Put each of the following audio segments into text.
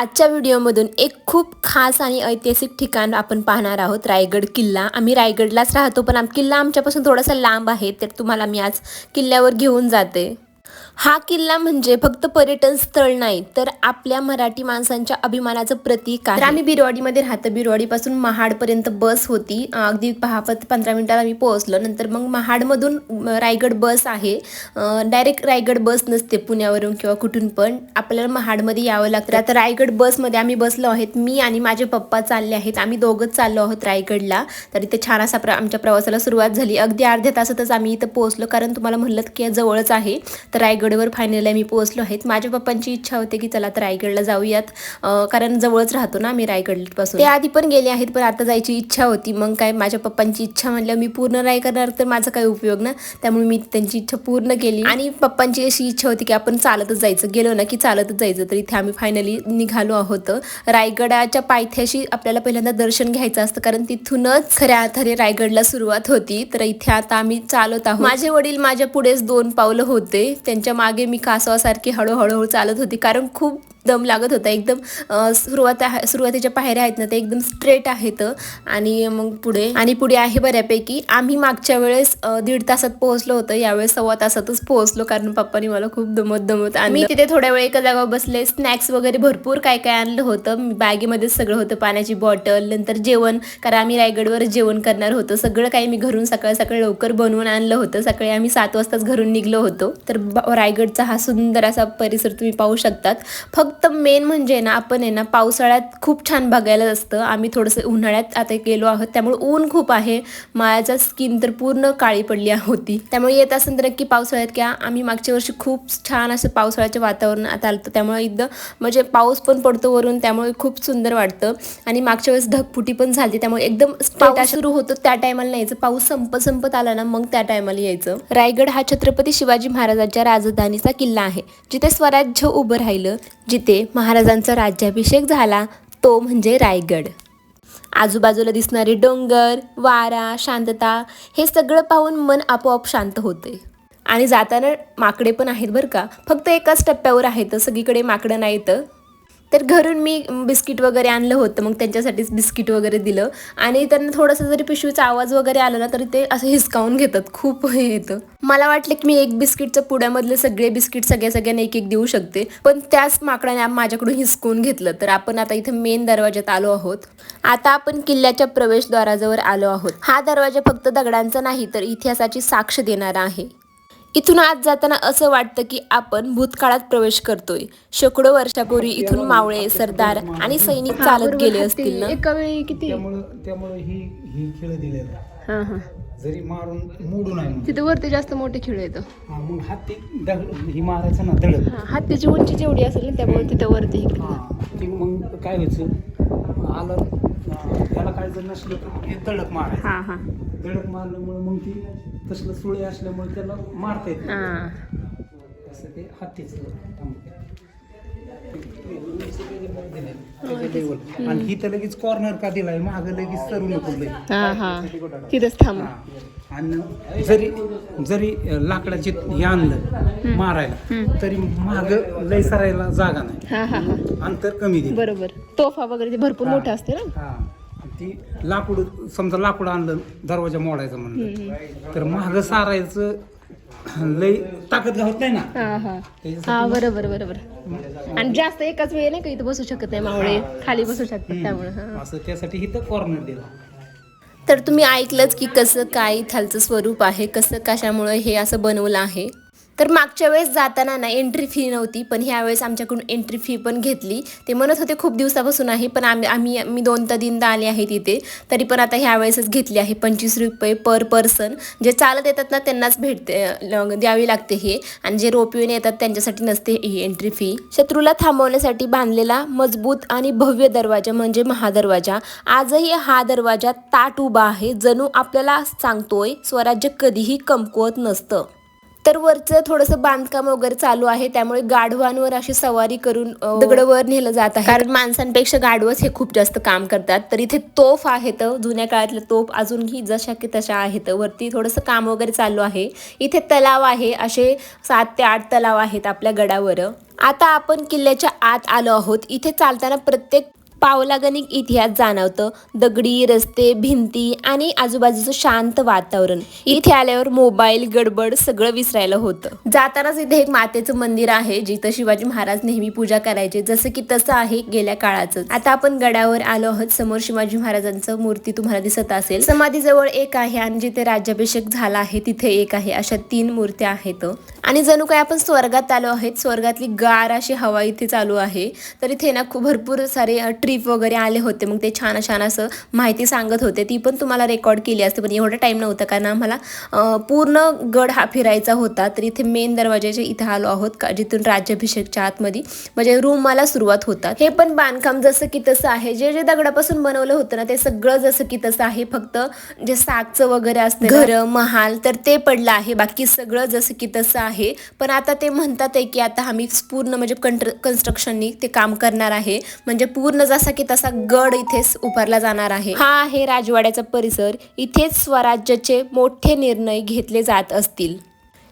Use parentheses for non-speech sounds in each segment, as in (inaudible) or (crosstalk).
आजच्या व्हिडिओमधून एक खूप खास आणि ऐतिहासिक ठिकाण आपण पाहणार आहोत रायगड किल्ला. आम्ही रायगडलाच राहतो पण आम किल्ला आमच्यापासून थोडासा लांब आहे तर तुम्हाला मी आज किल्ल्यावर घेऊन जाते. हा किल्ला म्हणजे फक्त पर्यटन स्थळ नाही तर आपल्या मराठी माणसांच्या अभिमानाचं प्रतीक आहे. आम्ही बिरवाडीमध्ये राहतो. बिरवाडीपासून महाडपर्यंत बस होती. अगदी पहा पंधरा मिनिटात आम्ही पोहोचलो. नंतर मग महाडमधून रायगड बस आहे. डायरेक्ट रायगड बस नसते पुण्यावरून किंवा कुठून पण. आपल्याला महाडमध्ये यावं लागतं. आता रायगड बसमध्ये आम्ही बसलो आहेत. मी आणि माझे पप्पा चालले आहेत. आम्ही दोघंच चाललो आहोत रायगडला. तर इथे छान असा प्र आमच्या प्रवासाला सुरुवात झाली. अगदी अर्ध्या तासातच आम्ही इथं पोहोचलो. कारण तुम्हाला म्हणलं की जवळच आहे. तर रायगडवर फायनली मी पोहोचलो आहेत माझ्या पप्पांची इच्छा होती की चला तर रायगडला जाऊयात. कारण जवळच राहतो ना मी रायगडपासून. ते आधी पण गेले आहेत पण आता जायची इच्छा होती. मग काय माझ्या पप्पांची इच्छा म्हणल्या मी पूर्ण नाही करणार तर माझा काही उपयोग ना? त्यामुळे मी त्यांची इच्छा पूर्ण केली. आणि पप्पांची अशी इच्छा होती की आपण चालतच जायचं. गेलो ना की चालतच जायचं. तर इथे आम्ही फायनली निघालो आहोत. रायगडाच्या पायथ्याशी आपल्याला पहिल्यांदा दर्शन घ्यायचं असतं. कारण तिथूनच खऱ्या अर्थाने रायगडला सुरुवात होती. तर इथे आता आम्ही चालत आहोत. माझे वडील माझ्या पुढेच दोन पावलं होते. त्यांच्या मागे मी कासवासारखी हळूहळू चालत होती. कारण खूप दम लागत होता. एकदम सुरुवात सुरुवातीच्या पायऱ्या आहेत ना ते एकदम स्ट्रेट आहेत. आणि मग पुढे आणि पुढे आहे बऱ्यापैकी. आम्ही मागच्या वेळेस दीड तासात पोहोचलो होतो. यावेळेस सव्वा तासातच पोहोचलो कारण पप्पानी मला खूप दमत दमत आम्ही तिथे थोड्या वेळ एका जागा बसले. स्नॅक्स वगैरे भरपूर काय काय आणलं होतं. बॅगेमध्येच सगळं होतं. पाण्याची बॉटल नंतर जेवण कारण आम्ही रायगडवर जेवण करणार होतो. सगळं काही मी घरून सकाळ सकाळी लवकर बनवून आणलं होतं. सकाळी आम्ही सात वाजताच घरून निघलो होतो. तर रायगडचा हा सुंदर असा परिसर तुम्ही पाहू शकतात. फक्त मेन म्हणजे ना आपण आहे ना पावसाळ्यात खूप छान बघायला असतं. आम्ही थोडंसं उन्हाळ्यात आता गेलो आहोत. त्यामुळे ऊन खूप आहे. मायाचा स्किन तर पूर्ण काळी पडली होती. त्यामुळे येत असेल तर नक्की पावसाळ्यात किंवा आम्ही मागच्या वर्षी खूप छान असं पावसाळ्याच्या वातावरणात आलं त्यामुळे एकदम म्हणजे पाऊस पण पडतो वरून. त्यामुळे खूप सुंदर वाटतं. आणि मागच्या वेळेस ढगफुटी पण झाली. त्यामुळे एकदम पाऊस सुरू होतो त्या टायमाला नाही यायचं पाऊस संपत संपत आला ना मग त्या टायमाला यायचं. रायगड हा छत्रपती शिवाजी महाराजांच्या राजधानीचा किल्ला आहे. जिथे स्वराज्य उभं राहिलं. जिथे महाराजांचा राज्याभिषेक झाला तो म्हणजे रायगड. आजूबाजूला दिसणारे डोंगर वारा शांतता हे सगळं पाहून मन आपोआप शांत होते. आणि जाताना माकडे पण आहेत बरं का? फक्त एकाच टप्प्यावर आहेत सगळीकडे माकडं नाहीत. तर तर घरून मी बिस्किट वगैरे आणलं होतं मग त्यांच्यासाठीच बिस्किट वगैरे दिलं. आणि त्यांना थोडंसं जरी पिशवीचा आवाज वगैरे आला ना तरी ते असं हिसकावून घेतात. खूप हे येतं. मला वाटलं की मी एक बिस्किटचं पुड्यामधले सगळे बिस्किट सगळ्या सगळ्यांना एक एक देऊ शकते. पण त्याच माकडाने माझ्याकडून हिसकून घेतलं. तर आपण आता इथं मेन दरवाज्यात आलो आहोत. आता आपण किल्ल्याच्या प्रवेशद्वाराजवळ आलो आहोत. हा दरवाजा फक्त दगडांचा नाही तर इतिहासाची साक्ष देणारा आहे. इथून आत जाताना असं वाटतं की आपण भूतकाळात प्रवेश करतोय. शेकडो वर्षापूर्वी इथून मावळे सरदार आणि सैनिक चालत गेले असतील ना? एका वेळी किती? त्यामुळं त्यामुळं ही ही खेळ दिलेला आहे. हा हा. जरी मारून मोडू नाही म्हणून. तिथे वरती जास्त मोठे खेळ येतं हा, मग हाती दगड ही मारायचं ना दगड. हा हत्तीची उंची जेवढी असेल ना त्यामुळे तिथं वरती हे केलं. हा ती मग काय व्हायचं? आलं त्याला काय जर नसलं तर ते दडक मारायचं हा हा दडक मारल्यामुळे मग ती तसलं सुळे असल्यामुळे त्याला मारता येत नाही. हा असं ते हत्तीचं level. आणि ही तर लगेच कॉर्नर का दिलाय माग लगेच सरू नको लय. हा हा तिथंच थांब हा. आणि जरी जरी लाकडाची हे आणलं मारायला तरी माग लय सरायला जागा नाही. अंतर कमी दे बरोबर. तोफा वगैरे ते भरपूर मोठं असते ना? ती लाकूड समजा लाकूड आणलं दरवाजा मोडायचं म्हणलं तर माग सारायचं लय ताकद होत नाही ना? हा हा. हा बरोबर बरोबर. आणि जास्त एकाच वेळी नाही का इथं बसू शकत नाही मावळे खाली बसू शकतात त्यामुळे असं त्यासाठी इथं कॉर्नर दिला. तर तुम्ही ऐकलंच की कसं काय थालचं स्वरूप आहे कसं कशामुळे हे असं बनवलं आहे? तर मागच्या वेळेस जाताना ना एंट्री फी नव्हती पण ह्या वेळेस आमच्याकडून एंट्री फी पण घेतली. ते म्हणत होते खूप दिवसापासून आहे पण आम्ही आम्ही मी दोन तर तीनदा आले आहे तिथे तरी पण आता ह्या वेळेसच घेतली आहे. पंचवीस रुपये पर पर्सन जे चालत येतात ना त्यांनाच भेटते द्यावी लागते हे. आणि जे रोपवेने येतात त्यांच्यासाठी नसते ही एंट्री फी शत्रूला थांबवण्यासाठी बांधलेला मजबूत आणि भव्य दरवाजा म्हणजे महादरवाजा. आजही हा दरवाजा ताट उभा आहे जणू आपल्याला सांगतोय स्वराज्य कधीही कमकुवत नसतं. तर वरचं थोडंसं बांधकाम वगैरे चालू आहे त्यामुळे गाढवांवर अशी सवारी करून अ, दगडं वर नेलं जात आहे. कारण माणसांपेक्षा गाढवच हे खूप जास्त काम करतात. तर इथे तोफ आहेत जुन्या काळातलं तोफ अजूनही जशा की तशा आहेत. वरती थोडंसं काम वगैरे चालू आहे. इथे तलाव आहे असे सात ते आठ तलाव आहेत आपल्या गडावर. आता आपण किल्ल्याच्या आत आलो आहोत. इथे चालताना प्रत्येक पावलागणिक इतिहास जाणवतं. दगडी रस्ते भिंती आणि आजूबाजूचं शांत वातावरण. इथे आल्यावर मोबाईल गडबड सगळं विसरायला होतं. जातानाच इथे एक मातेचं मंदिर आहे जिथं शिवाजी महाराज नेहमी पूजा करायचे. जसं की तसं आहे गेल्या काळाचं आता आपण गडावर आलो आहोत. समोर शिवाजी महाराजांचं मूर्ती तुम्हाला दिसत असेल. समाधीजवळ एक आहे आणि जिथे राज्याभिषेक झाला आहे तिथे एक आहे. अशा तीन मूर्त्या आहेत. आणि जणू काय आपण स्वर्गात आलो आहेत. स्वर्गातली गार अशी हवा इथे चालू आहे. तर इथे ना खूप भरपूर सारे ट्रिप वगैरे आले होते. मग ते छान छान असं माहिती सांगत होते. ती पण तुम्हाला रेकॉर्ड केली असते. पण एवढा टाईम नव्हता. कारण आम्हाला पूर्ण गड हा फिरायचा होता. तर इथे मेन दरवाजाच्या इथे आलो आहोत. का जिथून राज्याभिषेकच्या आतमध्ये. म्हणजे रूम मला सुरुवात होतात हे पण बांधकाम जसं की तसं आहे. जे जे दगडापासून बनवलं होतं ना ते सगळं जसं की तसं आहे. फक्त जे सागचं वगैरे असतं घर. महाल तर ते पडलं आहे. बाकी सगळं जसं की तसं आहे. पण आता ते म्हणतात आहे की आता आम्ही पूर्ण म्हणजे कंट्र कन्स्ट्रक्शननी ते काम करणार आहे. म्हणजे पूर्ण जसा की तसा गड इथेच उभारला जाणार आहे. हा आहे राजवाड्याचा परिसर. इथेच स्वराज्याचे मोठे निर्णय घेतले जात असतील.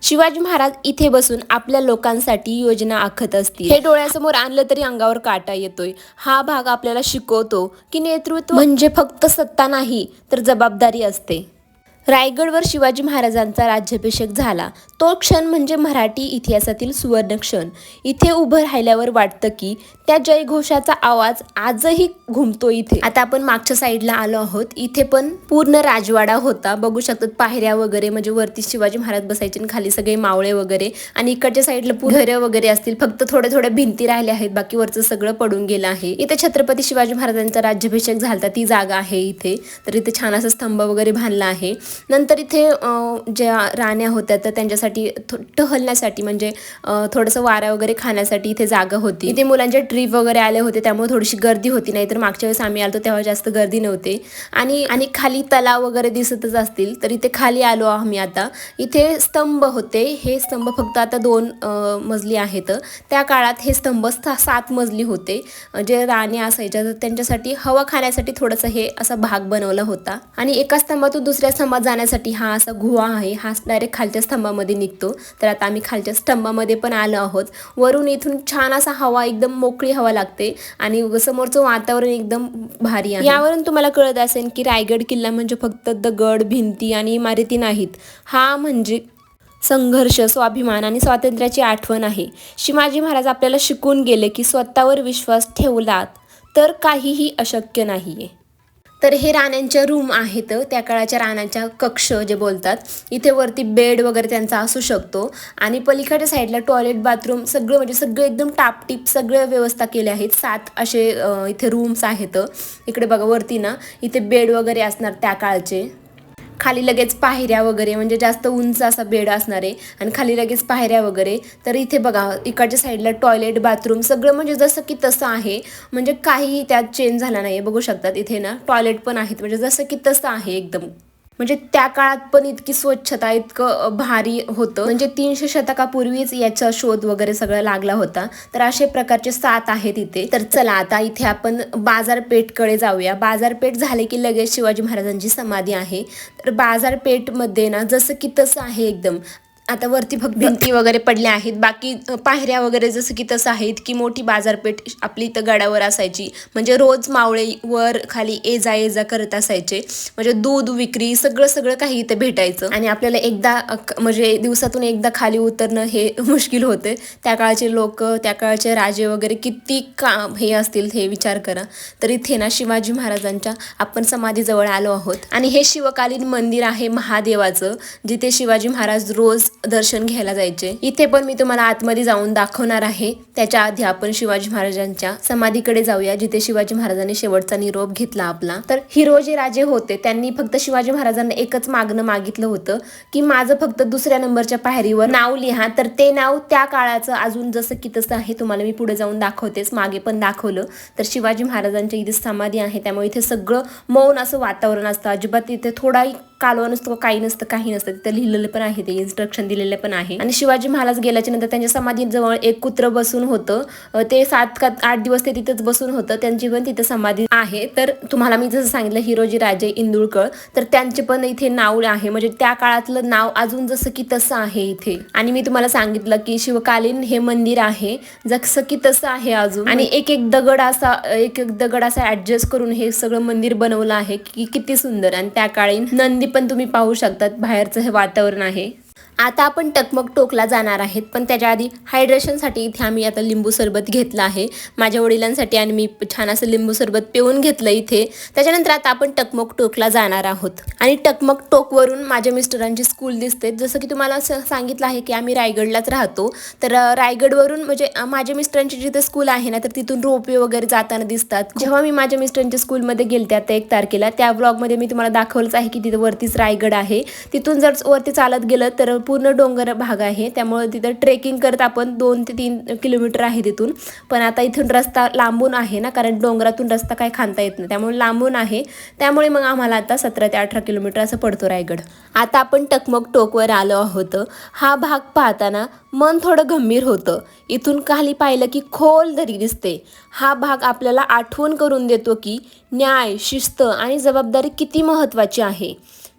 शिवाजी महाराज इथे बसून आपल्या लोकांसाठी योजना आखत असतील. हे डोळ्यासमोर आणलं तरी अंगावर काटा येतोय. हा भाग आपल्याला शिकवतो की नेतृत्व म्हणजे फक्त सत्ता नाही तर जबाबदारी असते. रायगडवर शिवाजी महाराजांचा राज्याभिषेक झाला. तो क्षण म्हणजे मराठी इतिहासातील सुवर्ण क्षण. इथे उभं राहिल्यावर वाटतं की त्या जयघोषाचा आवाज आजही घुमतो इथे. आता आपण मागच्या साईडला आलो आहोत. इथे पण पूर्ण राजवाडा होता. बघू शकतात पायऱ्या वगैरे म्हणजे वरती शिवाजी महाराज बसायचे आणि खाली सगळे मावळे वगैरे आणि इकडच्या साईडला पूर्ण वगैरे असतील. फक्त थोड्या थोड्या भिंती राहिल्या आहेत. बाकी वरचं सगळं पडून गेलं आहे. इथे छत्रपती शिवाजी महाराजांचा राज्याभिषेक झाला ती जागा आहे इथे. तर इथे छान असा स्तंभ वगैरे बांधला आहे. नंतर इथे ज्या राण्या होत्या तर त्यांच्यासाठी थो- टहलण्यासाठी म्हणजे थोडंसं वारा वगैरे खाण्यासाठी इथे जागा होती. इथे मुलांचे ट्रीप वगैरे आले होते त्यामुळे थोडीशी गर्दी होती. नाही तर मागच्या वेळेस आम्ही आलो तेव्हा जास्त गर्दी नव्हते. आणि आणि खाली तलाव वगैरे दिसतच असतील तर इथे खाली आलो आम्ही आता. इथे स्तंभ होते. हे स्तंभ फक्त आता दोन मजली आहेत. त्या काळात हे स्तंभ सात मजली होते. जे राणी असायच्या तर त्यांच्यासाठी हवा खाण्यासाठी थोडंसं हे असा भाग बनवला होता. आणि एका स्तंभातून दुसऱ्या स्तंभात जाण्यासाठी हा असा गुहा आहे. हा डायरेक्ट खालच्या स्तंभामध्ये निघतो. तर आता आम्ही खालच्या स्तंभामध्ये पण आलो आहोत. वरून इथून छान असा हवा एकदम मोकळी हवा लागते आणि समोरचं वातावरण एकदम भारी आहे. यावरून तुम्हाला कळत असेल की रायगड किल्ला म्हणजे फक्त दगड भिंती आणि इमारती नाहीत. हा म्हणजे संघर्ष स्वाभिमान आणि स्वातंत्र्याची आठवण आहे. शिवाजी महाराज आपल्याला शिकून गेले की स्वतःवर विश्वास ठेवलात तर काहीही अशक्य नाहीये. तर हे राण्यांच्या रूम आहेत. त्या काळाच्या राण्यांच्या कक्ष जे बोलतात इथे वरती बेड वगैरे त्यांचा असू शकतो. आणि पलीकडच्या साईडला टॉयलेट बाथरूम सगळं म्हणजे सगळं एकदम टापटीप सगळं व्यवस्था केल्या आहेत. सात असे इथे रूम्स आहेत. इकडे बघा वरती ना इथे बेड वगैरे असणार त्या काळचे. खाली लगेच पायऱ्या वगैरे म्हणजे जास्त उंच असा बेड असणार आहे आणि खाली लगेच पायऱ्या वगैरे तर इथे बघा इकडच्या साईडला टॉयलेट बाथरूम सगळं म्हणजे जसं की तसं आहे. म्हणजे काहीही त्यात चेंज झाला नाही बघू शकतात. इथे ना टॉयलेट पण आहेत म्हणजे जसं की तसं आहे एकदम. म्हणजे त्या काळात पण इतकी स्वच्छता इतकं भारी होतं. म्हणजे तीनशे शतकापूर्वीच याचा शोध वगैरे सगळं लागला होता. तर असे प्रकारचे सात आहेत इथे. तर चला आता इथे आपण बाजारपेठकडे जाऊया. बाजारपेठ झाले की लगेच शिवाजी महाराजांची समाधी आहे. तर बाजारपेठमध्ये ना जसं की तसं आहे एकदम. आता वरती फक्त भिंती वगैरे पडल्या आहेत. बाकी पायऱ्या वगैरे जसं की तसं आहेत की मोठी बाजारपेठ आपली इथं गडावर असायची. म्हणजे रोज मावळे वर खाली ये जा ये जा करत असायचे. म्हणजे दूध विक्री सगळं सगळं काही इथे भेटायचं. आणि आपल्याला एकदा म्हणजे दिवसातून एकदा खाली उतरणं हे (laughs) मुश्किल होते. त्या काळचे लोक त्या काळचे राजे वगैरे किती का हे असतील हे विचार करा. तर इथे ना शिवाजी महाराजांच्या आपण समाधीजवळ आलो आहोत. आणि हे शिवकालीन मंदिर आहे महादेवाचं जिथे शिवाजी महाराज रोज दर्शन घ्यायला जायचे. इथे पण मी तुम्हाला आतमध्ये जाऊन दाखवणार आहे. त्याच्या आधी आपण शिवाजी महाराजांच्या समाधीकडे जाऊया जिथे शिवाजी महाराजांनी शेवटचा निरोप घेतला आपला. तर हिरो जे राजे होते त्यांनी फक्त शिवाजी महाराजांना एकच मागणं मागितलं होतं की माझं फक्त दुसऱ्या नंबरच्या पायरीवर नाव लिहा. तर ते नाव त्या काळाचं अजून जसं की तसं आहे तुम्हाला मी पुढे जाऊन दाखवतेच मागे पण दाखवलं. तर शिवाजी महाराजांच्या इथे समाधी आहे त्यामुळे इथे सगळं मौन असं वातावरण असतं. अजिबात इथे थोडाही कालवा नसतो काही नसतं काही नसतं. तिथं लिहिलेलं पण आहे ते इन्स्ट्रक्शन दिलेलं पण आहे. आणि शिवाजी महाराज गेल्याच्यानंतर त्यांच्या समाधीजवळ एक कुत्र बसून होतं. ते सात का आठ दिवस ते तिथंच बसून होतं. त्यांची पण तिथं समाधी आहे. तर तुम्हाला मी जसं सांगितलं हिरोजी राजे इंदुळकर तर त्यांचे पण इथे नाव आहे. म्हणजे त्या काळातलं नाव अजून जसं की तसं आहे इथे. आणि मी तुम्हाला सांगितलं की शिवकालीन हे मंदिर आहे. जसं की तसं आहे अजून. आणि एक एक दगड असा एक एक दगड असा ऍडजस्ट करून हे सगळं मंदिर बनवलं आहे की किती सुंदर. आणि त्या काळी नंदी पण तुम्ही पाहू शकतात बाहेरचं हे वातावरण आहे. आता आपण टकमक टोकला जाणार आहेत पण त्याच्या आधी हायड्रेशनसाठी इथे आम्ही आता लिंबू सरबत घेतलं आहे. माझ्या वडिलांसाठी आणि मी छान असं लिंबू सरबत पिऊन घेतलं इथे. त्याच्यानंतर आता आपण टकमक टोकला जाणार आहोत. आणि टकमक टोकवरून माझ्या मिस्टरांची स्कूल दिसते. जसं की तुम्हाला सांगितलं आहे की आम्ही रायगडलाच राहतो. तर रायगडवरून म्हणजे माझ्या मिस्टरांची जिथे स्कूल आहे ना तर तिथून रोपवे वगैरे जाताना दिसतात. जेव्हा मी माझ्या मिस्टरांच्या स्कूलमध्ये गेलते आता एक तारखेला त्या ब्लॉगमध्ये मी तुम्हाला दाखवलंच आहे की तिथं वरतीच रायगड आहे. तिथून जर वरती चालत गेलं तर पूर्ण डोंगर भाग आहे. त्यामुळे तिथं ट्रेकिंग करत आपण दोन ते तीन किलोमीटर आहे तिथून. पण आता इथून रस्ता लांबून आहे ना कारण डोंगरातून रस्ता काय खांता येत नाही. त्यामुळे लांबून आहे. त्यामुळे मग आम्हाला आता सतरा ते अठरा किलोमीटर असं पडतो रायगड. आता आपण टकमक टोकवर आलो आहोत. हा भाग पाहताना मन थोडं गंभीर होतं. इथून खाली पाहिलं की खोल दरी दिसते. हा भाग आपल्याला आठवण करून देतो की न्याय शिस्त आणि जबाबदारी किती महत्त्वाची आहे.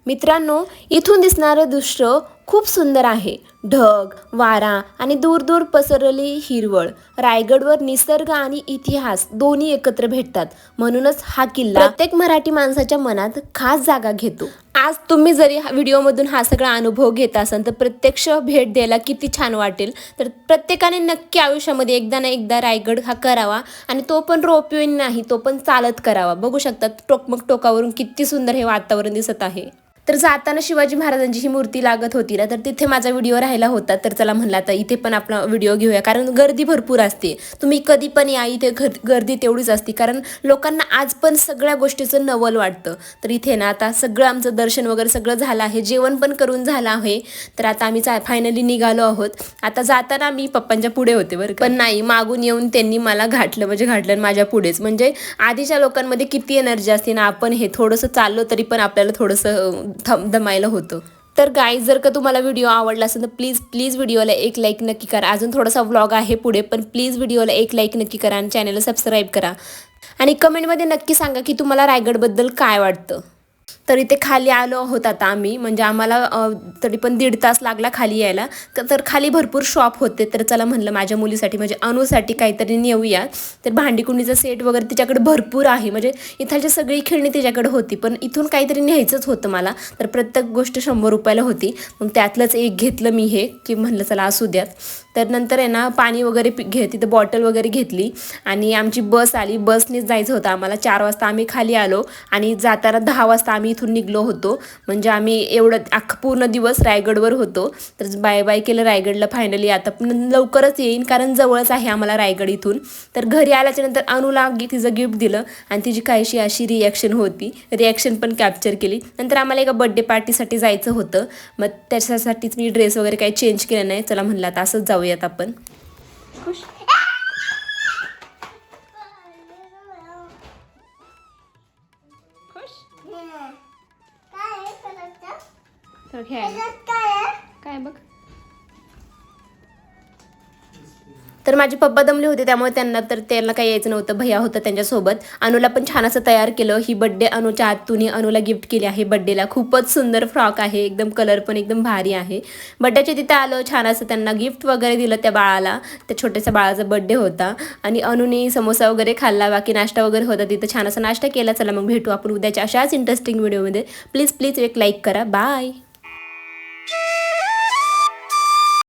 मित्रांनो इथून दिसणारं दृश्य खूप सुंदर आहे. ढग वारा आणि दूर दूर पसरलेली हिरवळ. रायगडवर निसर्ग आणि इतिहास दोन्ही एकत्र भेटतात. म्हणूनच हा किल्ला प्रत्येक मराठी माणसाच्या मनात खास जागा घेतो. आज तुम्ही जरी हा व्हिडिओमधून हा सगळा अनुभव घेत असाल तर प्रत्यक्ष भेट द्यायला किती छान वाटेल. तर प्रत्येकाने नक्की आयुष्यामध्ये एकदा ना एकदा रायगड हा करावा आणि तो पण रोपवे नाही तो पण चालत करावा. बघू शकतात टोकमक टोकावरून किती सुंदर हे वातावरण दिसत आहे. तर जाताना शिवाजी महाराजांची ही मूर्ती लागत होती ना तर तिथे माझा व्हिडिओ राहिला होता. तर चला म्हणला आता इथे पण आपला व्हिडिओ घेऊया. कारण गर्दी भरपूर असते. तुम्ही कधी पण या इथे घर गर्दी तेवढीच असते. कारण लोकांना आज पण सगळ्या गोष्टीचं नवल वाटतं. तर इथे ना आता सगळं आमचं दर्शन वगैरे सगळं झालं आहे. जेवण पण करून झालं आहे. तर आता आम्ही फायनली निघालो आहोत. आता जाताना मी पप्पांच्या पुढे होते बरं पण नाही मागून येऊन त्यांनी मला घातलं म्हणजे घातलं आणि माझ्या पुढेच. म्हणजे आधीच्या लोकांमध्ये किती एनर्जी असते ना आपण हे थोडंसं चाललो तरी पण आपल्याला थोडंसं थम दमायला होतं. तर गाईज जर का तुम्हाला व्हिडिओ आवडला असेल तर प्लीज प्लीज व्हिडिओला एक लाईक नक्की करा. अजून थोडासा व्लॉग आहे पुढे पण प्लीज व्हिडिओला एक लाईक नक्की करा आणि चॅनलला सबस्क्राईब करा. आणि कमेंटमध्ये नक्की सांगा की तुम्हाला रायगडबद्दल काय वाटतं? तर इथे खाली आलो आहोत आता आम्ही. म्हणजे आम्हाला तरी पण दीड तास लागला खाली यायला. तर खाली भरपूर शॉप होते. तर चला म्हणलं माझ्या मुलीसाठी म्हणजे अनुसाठी काहीतरी नेऊया. तर भांडीकुंडीचा सेट वगैरे तिच्याकडे भरपूर आहे. म्हणजे इथालची सगळी खेळणी तिच्याकडे होती. पण इथून काहीतरी न्यायचंच होतं मला. तर प्रत्येक गोष्ट शंभर रुपयाला होती. मग त्यातलंच एक घेतलं मी हे की म्हणलं चला असू द्यात. तर नंतर आहे ना पाणी वगैरे पि- घे तिथं बॉटल वगैरे घेतली. आणि आमची बस आली. बसनेच जायचं होतं आम्हाला. चार वाजता आम्ही खाली आलो. आणि जाताना दहा वाजता आम्ही इथून निघलो होतो. म्हणजे आम्ही एवढं अख्खा पूर्ण दिवस रायगडवर होतो. तर बाय बाय केलं रायगडला फायनली आता पण लवकरच येईन कारण जवळच आहे आम्हाला रायगड इथून. तर घरी आल्याच्यानंतर अनुला तिचं गिफ्ट दिलं आणि तिची काहीशी अशी रिॲक्शन होती. रिॲक्शन पण कॅप्चर केली. नंतर आम्हाला एका बड्डे पार्टीसाठी जायचं होतं. मग त्याच्यासाठीच मी ड्रेस वगैरे काही चेंज केला नाही. चला म्हणलं आता असंच जाऊयात आपण. तर खेळायला काय बघ. तर माझे पप्पा दमले होते त्यामुळे त्यांना तर त्यांना काही यायचं नव्हतं. भैया होतं त्यांच्यासोबत. अनुला पण छान असं तयार केलं. ही बड्डे अनुच्या हातून अनुला गिफ्ट केली आहे बड्डेला खूपच सुंदर फ्रॉक आहे. एकदम कलर पण एकदम भारी आहे. बड्डेच्या तिथं आलं छान असं त्यांना गिफ्ट वगैरे दिलं त्या बाळाला. त्या छोट्याच्या बाळाचा बड्डे होता. आणि अनुने समोसा वगैरे खाल्ला. बाकी नाश्ता वगैरे होता तिथं. छान असा नाश्ता केला. चला मग भेटू आपण उद्याच्या अशाच इंटरेस्टिंग व्हिडिओमध्ये प्लीज प्लीज एक लाईक करा. Bye Yeah! (laughs)